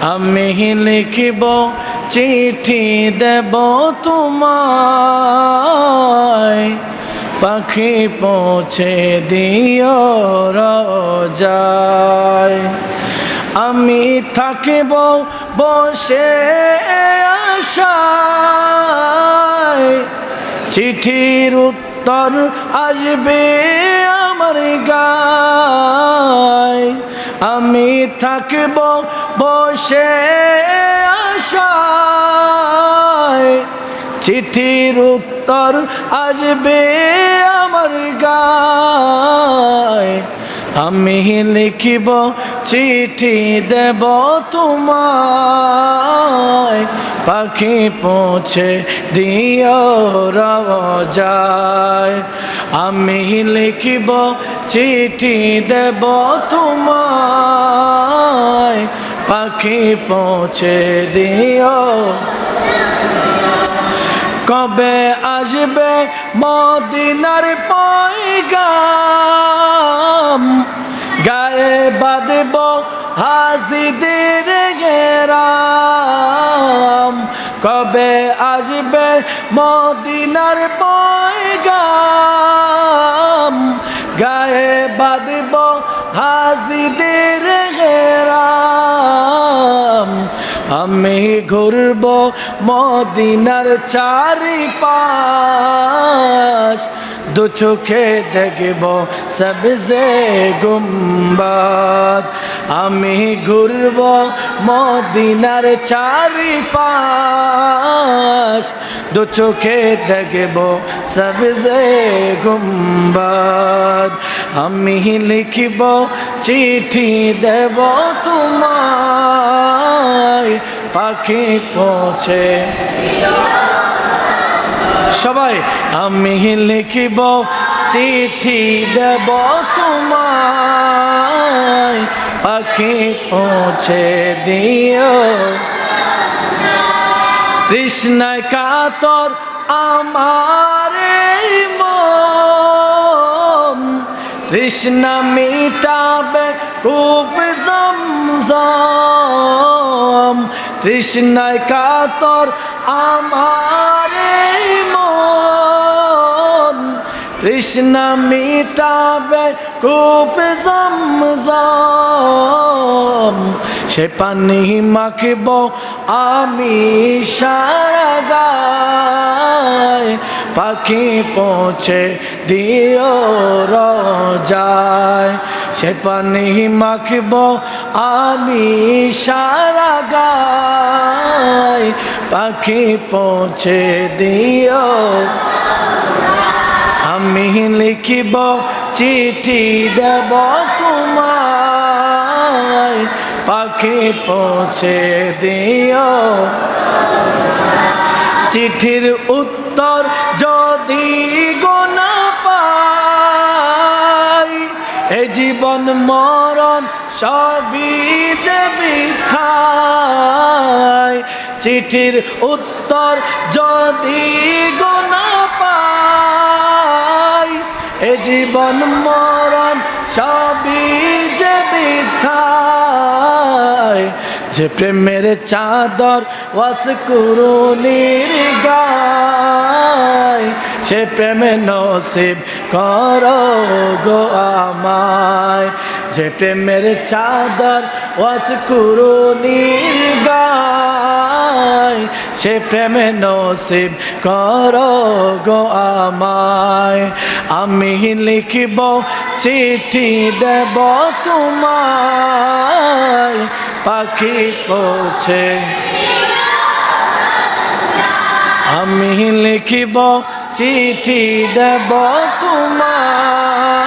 আমি লিখিব, চিঠি দেব তোমায়। পাখি পৌঁছে দিও যায়। আমি থাকিব বসে আশায়। চিঠির উত্তর আসবে থাকব বসে আশায়। চিঠির উত্তর আসবে আমার গায়। আমি লিখিব চিঠি দেব তোমায়। পাখি পৌঁছে দিও যায় আমি লিখিব চিঠি দেব তোমায়। পাখি পৌঁছে দিও। কবে আসবে মদিনার পয়গাম? গায়ে বাঁধব হাসিদের গেরাম কবে আসবে মদিনার পয়গাম? বাঁধব হাসিদের গেরাম। আমি ঘুরব মদিনার চারি পাশ দু চোখে দেখব সবজে গুম্বাদ। আমি ঘুরব মদিনার চারি পাশ দু চোখে দেখব সবজে গুম্বাদ। আমি লিখিব চিঠি দেব তোমায়। পাখি পৌঁছে। সবাই, আমি লিখিব চিঠি দেব তোমায়। পাখি পৌঁছে দিও। তৃষ্ণায় কাতর আমার তৃষ্ণা মিটাবে খুব জমজম। তৃষ্ণায় কাতর আমার তৃষ্ণা মিটাবে খুব জমজম। সে পানি মাখিব, আমি সারা গায়। পাখি পৌঁছে দিও যায় সে পানি মাখিব, আমি সারা গায়। পাখি পৌঁছে দিও। আমি লিখিব, চিঠি দেব তোমায় পাখি পৌঁছে দিও। চিঠির উত্তর যদি গোনা পাই, এ জীবন মরণ সবই যে বৃথায় চিঠির উত্তর যদি গোনা পাই, এ জীবন মরণ সবই যে যে প্রেমের চাদর ওয়াস কুরুনির গায়, সে প্রেমে নসিব কর গো আমায়। যে প্রেমের চাদর ওয়াস কুরুনির গায়, সে প্রেমে নসিব কর গো আমায়। আমি লিখিব চিঠি দেব তোমায় পাখি পৌঁছে। আমি লিখিব চিঠি দেব তোমার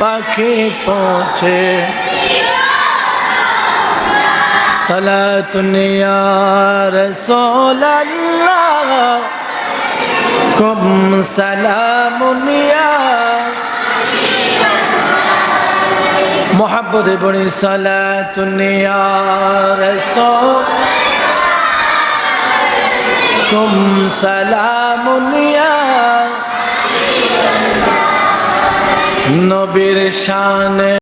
পাখি পৌঁছে। সালাতুনিয়া রসোল্লাহ কুম সালামুনিয়া মোহাব্বত বড়ি সালাতুনিয়া তুম সালামুনিয়া নবীর শানে।